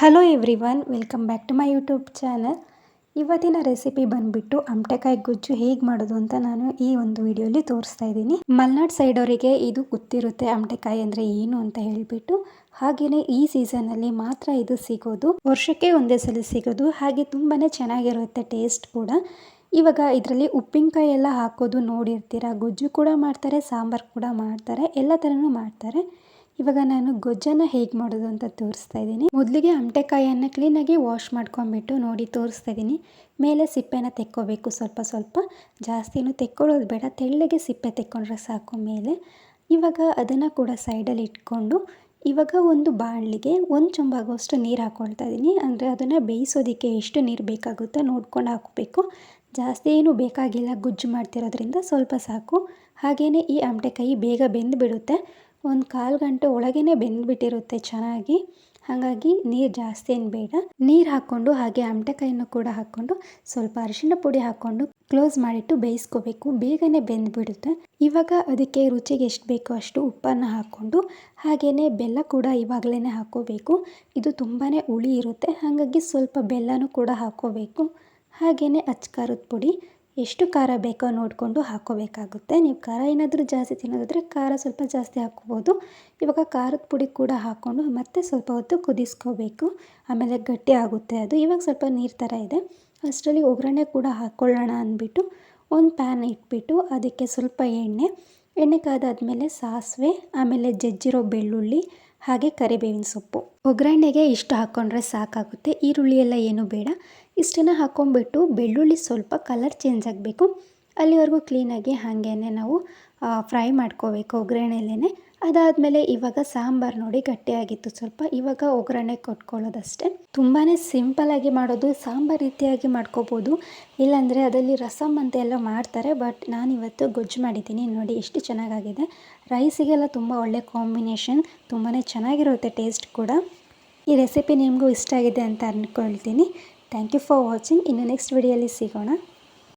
Hello everyone welcome back to my YouTube channel ಇವತ್ತಿನ recipe ಬಂದುಬಿಟ್ಟು ಅಮಟೆಕಾಯಿ ಗೊಜ್ಜು ಹೇಗೆ ಮಾಡೋದು ಅಂತ ನಾನು ಈ ಒಂದು ವಿಡಿಯೋಲಿ ತೋರಿಸ್ತಾ ಇದ್ದೀನಿ. ಮಲ್ನಾಡ್ ಸೈಡ್ ಅವರಿಗೆ ಇದು ಗೊತ್ತಿರುತ್ತೆ ಅಮಟೆಕಾಯಿ ಅಂದರೆ ಏನು ಅಂತ ಹೇಳಿಬಿಟ್ಟು. ಹಾಗೆಯೇ ಈ ಸೀಸನಲ್ಲಿ ಮಾತ್ರ ಇದು ಸಿಗೋದು. ವರ್ಷಕ್ಕೆ ಒಂದೇ ಸಲ ಸಿಗೋದು. ಹಾಗೆ ತುಂಬಾ ಚೆನ್ನಾಗಿರುತ್ತೆ ಟೇಸ್ಟ್ ಕೂಡ. ಇವಾಗ ಇದರಲ್ಲಿ ಉಪ್ಪಿನಕಾಯಿ ಎಲ್ಲ ಹಾಕೋದು ನೋಡಿರ್ತೀರ. ಗೊಜ್ಜು ಕೂಡ ಮಾಡ್ತಾರೆ, ಸಾಂಬಾರು ಕೂಡ ಮಾಡ್ತಾರೆ, ಎಲ್ಲ ಥರನೂ ಮಾಡ್ತಾರೆ. ಇವಾಗ ನಾನು ಗೊಜ್ಜನ್ನು ಹೇಗೆ ಮಾಡೋದು ಅಂತ ತೋರಿಸ್ತಾ ಇದ್ದೀನಿ. ಮೊದಲಿಗೆ ಅಮಟೆಕಾಯನ್ನು ಕ್ಲೀನಾಗಿ ವಾಶ್ ಮಾಡ್ಕೊಂಬಿಟ್ಟು ನೋಡಿ ತೋರಿಸ್ತಾ ಇದ್ದೀನಿ. ಮೇಲೆ ಸಿಪ್ಪೆನ ತೆಕ್ಕೋಬೇಕು. ಸ್ವಲ್ಪ ಸ್ವಲ್ಪ. ಜಾಸ್ತಿನೂ ತೆಕ್ಕೊಳ್ಳೋದು ಬೇಡ. ತೆಳ್ಳಗೆ ಸಿಪ್ಪೆ ತೆಕ್ಕೊಂಡ್ರೆ ಸಾಕು ಮೇಲೆ. ಇವಾಗ ಅದನ್ನು ಕೂಡ ಸೈಡಲ್ಲಿ ಇಟ್ಕೊಂಡು ಇವಾಗ ಒಂದು ಬಾಣಲಿಗೆ ಒಂದು ಚೊಂಬಾಗುವಷ್ಟು ನೀರು ಹಾಕ್ಕೊಳ್ತಾ ಇದ್ದೀನಿ. ಅಂದರೆ ಅದನ್ನು ಬೇಯಿಸೋದಕ್ಕೆ ಎಷ್ಟು ನೀರು ಬೇಕಾಗುತ್ತೋ ನೋಡ್ಕೊಂಡು ಹಾಕಬೇಕು. ಜಾಸ್ತಿ ಏನು ಬೇಕಾಗಿಲ್ಲ. ಗುಜ್ಜು ಮಾಡ್ತಿರೋದ್ರಿಂದ ಸ್ವಲ್ಪ ಸಾಕು. ಹಾಗೆಯೇ ಈ ಅಂಟೆಕಾಯಿ ಬೇಗ ಬೆಂದು ಬಿಡುತ್ತೆ ಒಂದು ಕಾಲು ಗಂಟೆ ಒಳಗೇ ಬೆಂದುಬಿಟ್ಟಿರುತ್ತೆ ಚೆನ್ನಾಗಿ. ಹಾಗಾಗಿ ನೀರು ಜಾಸ್ತಿ ಏನು ಬೇಡ. ನೀರು ಹಾಕ್ಕೊಂಡು ಹಾಗೆ ಅಮಟೆಕಾಯಿನೂ ಕೂಡ ಹಾಕ್ಕೊಂಡು ಸ್ವಲ್ಪ ಅರಿಶಿಣ ಪುಡಿ ಹಾಕ್ಕೊಂಡು ಕ್ಲೋಸ್ ಮಾಡಿಟ್ಟು ಬೇಯಿಸ್ಕೋಬೇಕು. ಬೇಗನೆ ಬೆಂದುಬಿಡುತ್ತೆ. ಇವಾಗ ಅದಕ್ಕೆ ರುಚಿಗೆ ಎಷ್ಟು ಬೇಕೋ ಅಷ್ಟು ಉಪ್ಪನ್ನು ಹಾಕ್ಕೊಂಡು ಹಾಗೆಯೇ ಬೆಲ್ಲ ಕೂಡ ಇವಾಗಲೇ ಹಾಕ್ಕೋಬೇಕು ಇದು ತುಂಬಾ ಹುಳಿ ಇರುತ್ತೆ. ಹಾಗಾಗಿ ಸ್ವಲ್ಪ ಬೆಲ್ಲನೂ ಕೂಡ ಹಾಕ್ಕೋಬೇಕು ಹಾಗೆಯೇ ಅಚ್ಕಾರದ ಪುಡಿ ಎಷ್ಟು ಖಾರ ಬೇಕೋ ನೋಡಿಕೊಂಡು ಹಾಕ್ಕೋಬೇಕಾಗುತ್ತೆ. ನೀವು ಖಾರ ಏನಾದರೂ ಜಾಸ್ತಿ ತಿನ್ನೋದಾದರೆ ಖಾರ ಸ್ವಲ್ಪ ಜಾಸ್ತಿ ಹಾಕ್ಬೋದು. ಇವಾಗ ಖಾರದ ಪುಡಿ ಕೂಡ ಹಾಕ್ಕೊಂಡು ಮತ್ತೆ ಸ್ವಲ್ಪ ಹೊತ್ತು ಕುದಿಸ್ಕೋಬೇಕು. ಆಮೇಲೆ ಗಟ್ಟಿ ಆಗುತ್ತೆ ಅದು. ಇವಾಗ ಸ್ವಲ್ಪ ನೀರು ಥರ ಇದೆ. ಅಷ್ಟರಲ್ಲಿ ಒಗ್ಗರಣೆ ಕೂಡ ಹಾಕ್ಕೊಳ್ಳೋಣ ಅಂದ್ಬಿಟ್ಟು ಒಂದು ಪ್ಯಾನ್ ಇಟ್ಬಿಟ್ಟು ಅದಕ್ಕೆ ಸ್ವಲ್ಪ ಎಣ್ಣೆ. ಎಣ್ಣೆ ಕಾದಾದ್ಮೇಲೆ ಸಾಸಿವೆ, ಆಮೇಲೆ ಜಜ್ಜಿರೋ ಬೆಳ್ಳುಳ್ಳಿ ಹಾಗೆ ಕರಿಬೇವಿನ ಸೊಪ್ಪು. ಒಗ್ಗರಣೆಗೆ ಇಷ್ಟು ಹಾಕ್ಕೊಂಡ್ರೆ ಸಾಕಾಗುತ್ತೆ. ಈರುಳ್ಳಿ ಎಲ್ಲ ಏನೂ ಬೇಡ. ಇಷ್ಟನ್ನು ಹಾಕ್ಕೊಂಡ್ಬಿಟ್ಟು ಬೆಳ್ಳುಳ್ಳಿ ಸ್ವಲ್ಪ ಕಲರ್ ಚೇಂಜ್ ಆಗಬೇಕು. ಅಲ್ಲಿವರೆಗೂ ಕ್ಲೀನಾಗಿ ಹಾಗೇ ನಾವು ಫ್ರೈ ಮಾಡ್ಕೋಬೇಕು ಒಗ್ಗರಣೆಲೇ ಅದಾದಮೇಲೆ ಇವಾಗ ಸಾಂಬಾರು ನೋಡಿ ಗಟ್ಟಿಯಾಗಿತ್ತು. ಸ್ವಲ್ಪ ಇವಾಗ ಒಗ್ಗರಣೆ ಕೊಟ್ಕೊಳ್ಳೋದಷ್ಟೇ. ತುಂಬಾ ಸಿಂಪಲಾಗಿ ಮಾಡೋದು, ಸಾಂಬಾರು ರೀತಿಯಾಗಿ ಮಾಡ್ಕೋಬೋದು. ಇಲ್ಲಾಂದರೆ ಅದರಲ್ಲಿ ರಸಮ್ ಅಂತ ಎಲ್ಲ ಮಾಡ್ತಾರೆ, ಬಟ್ ನಾನಿವತ್ತು ಗೊಜ್ಜು ಮಾಡಿದ್ದೀನಿ. ನೋಡಿ ಎಷ್ಟು ಚೆನ್ನಾಗಾಗಿದೆ. ರೈಸಿಗೆಲ್ಲ ತುಂಬ ಒಳ್ಳೆ ಕಾಂಬಿನೇಷನ್ ತುಂಬಾ ಚೆನ್ನಾಗಿರುತ್ತೆ ಟೇಸ್ಟ್ ಕೂಡ. ಈ ರೆಸಿಪಿ ನಿಮಗೂ ಇಷ್ಟ ಆಗಿದೆ ಅಂತ ಅಂದ್ಕೊಳ್ತೀನಿ ಥ್ಯಾಂಕ್ ಯು ಫಾರ್ ವಾಚಿಂಗ್. ಇನ್ನು ನೆಕ್ಸ್ಟ್ ವಿಡಿಯೋಲಿ ಸಿಗೋಣ.